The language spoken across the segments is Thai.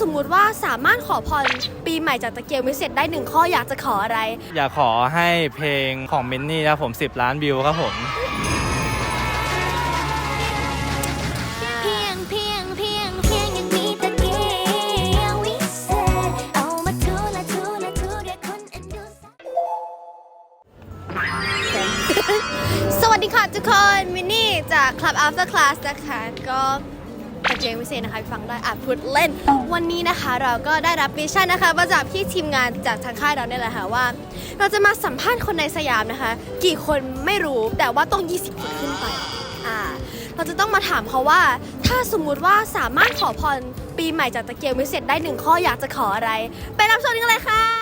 สมมุติว่าสามารถขอพรปีใหม่จากตะเกียงวิเศษได้หนึ่งข้ออยากจะขออะไร อยากขอให้เพลงของมินนี่ครับผม 10 ล้านวิวครับผม เพียงเพียงเพียงเพียงยังมีตะเกียงวิเศษเอามาทูละทูละทูเรียกคนเอ็นดูสวัสดีค่ะทุกคนมินนี่จาก Club After Class นะคะก็ตะ เกียงวิเศษนะคะฟังได้อาจพูดเล่น วันนี้นะคะเราก็ได้รับมิชชั่นนะคะมาจากพี่ทีมงานจากทางค่ายเราเนี่ยแหละค่ะว่า เราจะมาสัมภาษณ์คนในสยามนะคะ กี่คนไม่รู้แต่ว่าต้อง 20 คนขึ้นไปอ่าเราจะต้องมาถามเขาว่า ถ้าสมมุติว่าสามารถขอพรปีใหม่จากตะเกียงวิเศษได้หนึ่งข้ออยากจะขออะไร ไปรับชมกันเลยค่ะ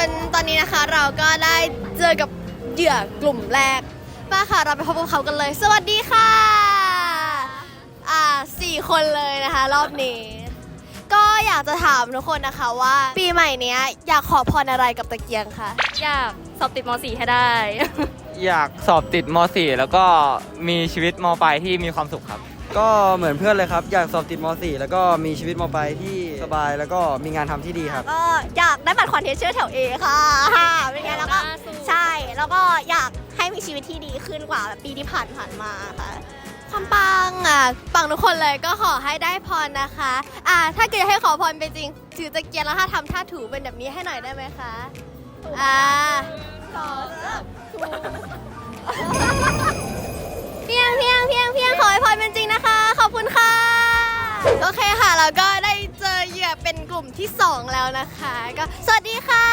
ค่ะทุกคนตอนนี้นะคะเราก็ได้เจอกับเหยื่อกลุ่มแรกมาค่ะเราไปพบกับเขากันเลย สวัสดีค่ะ อ่าสี่คนเลยนะคะ รอบนี้ ก็อยากจะถามทุกคนนะคะว่า ปีใหม่เนี้ยอยากขอพรอะไรกับตะเกียงคะอยากสอบติดม .4 ให้ได้ อยากสอบติดม .4 แล้วก็มีชีวิตมปลายที่มีความสุขครับ ก็เหมือนเพื่อนเลยครับ อยากสอบติดม .4 แล้วก็มีชีวิตมปลายที่ สบายแล้วก็มีงานทำที่ดีครับ ก็อยากได้บัตรคอนเทนต์ชื่อแถวเอค่ะเป็นไงแล้วก็ ใช่ แล้วก็อยากให้มีชีวิตที่ดีขึ้นกว่าแบบปีที่ผ่านผ่านๆมาค่ะ ความปังอะปังทุกคนเลยก็ขอให้ได้พรนะคะ อ่า ถ้าเกิดให้ขอพรเป็นจริง ถือตะเกียงแล้วถ้าทำท่าถูเป็นแบบนี้ให้หน่อยได้ไหมคะอ่าขอเพียงเพียงเพียงเพียงขอให้พรเป็นจริงนะคะ ขอบคุณค่ะ โอเคค่ะ แล้วก็ ลุ่มที่ 2 แล้วนะคะ ก็สวัสดีค่ะ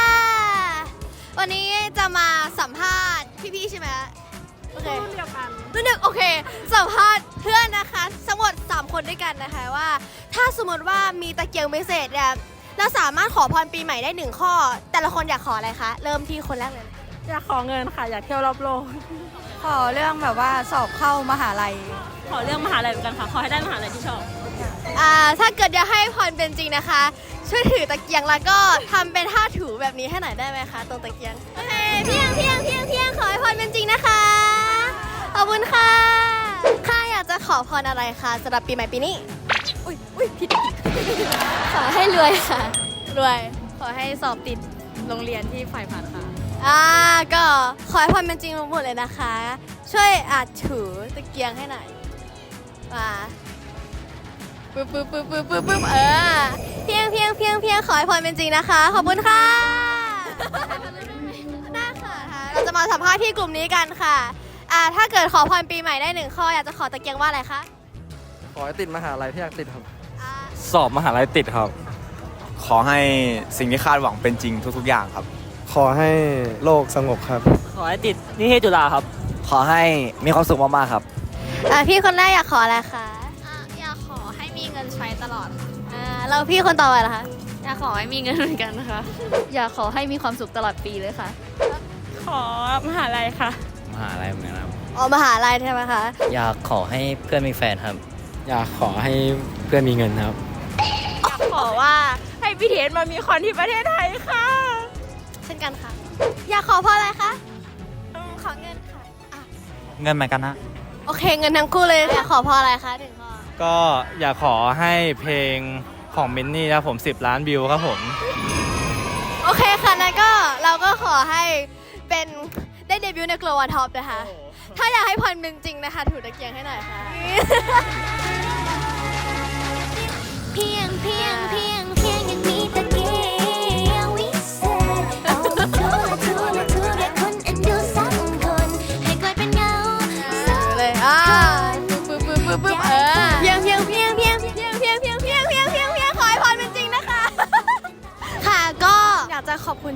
วันนี้จะมาสัมภาษณ์พี่ๆใช่ไหมโอเครุ่นเดียวกันรุ่นเดียวโอเค สัมภาษณ์เพื่อนนะคะทั้งหมด3 คนด้วยกันนะคะว่า ถ้าสมมติว่ามีตะเกียงพิเศษเนี่ยเราสามารถขอพรปีใหม่ได้หนึ่งข้อ แต่ละคนอยากขออะไรคะเริ่มที่คนแรกเลยอยากขอเงินค่ะ อยากเที่ยวรอบโลก ขอเรื่องแบบว่าสอบเข้ามหาลัย ขอเรื่องมหาลัยเหมือนกันค่ะ ขอให้ได้มหาลัยที่ชอบ อ่าถ้าเกิดอยากให้พรเป็นจริงนะคะ ช่วยถือตะเกียงแล้วก็ทำเป็นท่าถูแบบนี้ให้หน่อยได้ไหมคะตรงตะเกียงโอเคเพียงเพียงเพียงเพียงขอให้พรเป็นจริงนะคะขอบคุณค่ะค่ะอยากจะขอพรอะไรคะสำหรับปีใหม่ปีนี้อุ้ยอุ้ยผิดขอให้รวยค่ะ รวยขอให้สอบติดโรงเรียนที่ฝ่ายผ่านค่ะอ่าก็ขอให้พรเป็นจริงหมดเลยนะคะ ช่วยอาจถือตะเกียงให้หน่อยมา ปึ๊บปึ๊บปึ๊บปึ๊บปึ๊บปึ๊บเออเพียงเพียงเพียงเพียงขอให้พรเป็นจริงนะคะ ขอบคุณค่ะได้ค่ะเราจะมาสัมภาษณ์ที่กลุ่มนี้กันค่ะอ่าถ้าเกิดขอพรปีใหม่ได้หนึ่งข้ออยากจะขอตะเกียงว่าอะไรคะขอให้ติดมหาลัยที่อยากติดครับ อ่าสอบมหาลัยติดครับ ขอให้สิ่งที่คาดหวังเป็นจริงทุกๆอย่างครับ ขอให้โลกสงบครับ ขอให้ติดนิเทศจุฬาครับ ขอให้มีความสุขมากๆครับ อ่าพี่คนแรกอยากขออะไรคะ ใช้ตลอด อ่าแล้วพี่คนต่อไปล่ะคะ อยากขอให้มีเงินเหมือนกันนะคะ อยากขอให้มีความสุขตลอดปีเลยค่ะ ขอมหาลัยค่ะ มหาลัยเหมือนกันครับอ๋อมหาลัยใช่ไหมคะ อยากขอให้เพื่อนมีแฟนครับ อยากขอให้เพื่อนมีเงินครับขอว่าให้พีเทสมามีคอนที่ประเทศไทยค่ะ เช่นกันค่ะ อยากขอเพราะอะไรคะขอเงินค่ะ เงินเหมือนกันนะ โอเคเงินทั้งคู่เลยอยากขอเพราะอะไรคะถึงข้อ ก็อยากขอให้เพลงของมินนี่ครับผม 10 ล้านวิวครับผม โอเคค่ะนั้นก็เราก็ขอให้เป็นได้เดบิวต์ใน Glow on Top นะคะ ถ้าอยากให้พรเป็นจริงนะคะ ถูตะเกียงให้หน่อยค่ะ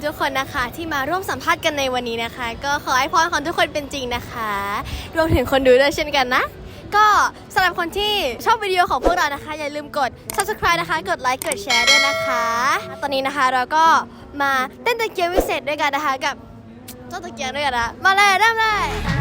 ทุกคนนะคะ ที่มาร่วมสัมภาษณ์กันในวันนี้นะคะ ก็ขอให้พรของทุกคนเป็นจริงนะคะ รวมถึงคนดูด้วยเช่นกันนะ ก็สำหรับคนที่ชอบวิดีโอของพวกเรานะคะ อย่าลืมกด subscribe นะคะ กดไลค์กดแชร์ด้วยนะคะ ตอนนี้นะคะเราก็มาเต้นตะเกียงวิเศษด้วยกันนะคะ กับเจ้าตะเกียงด้วยกันนะมาเลยเริ่มเลย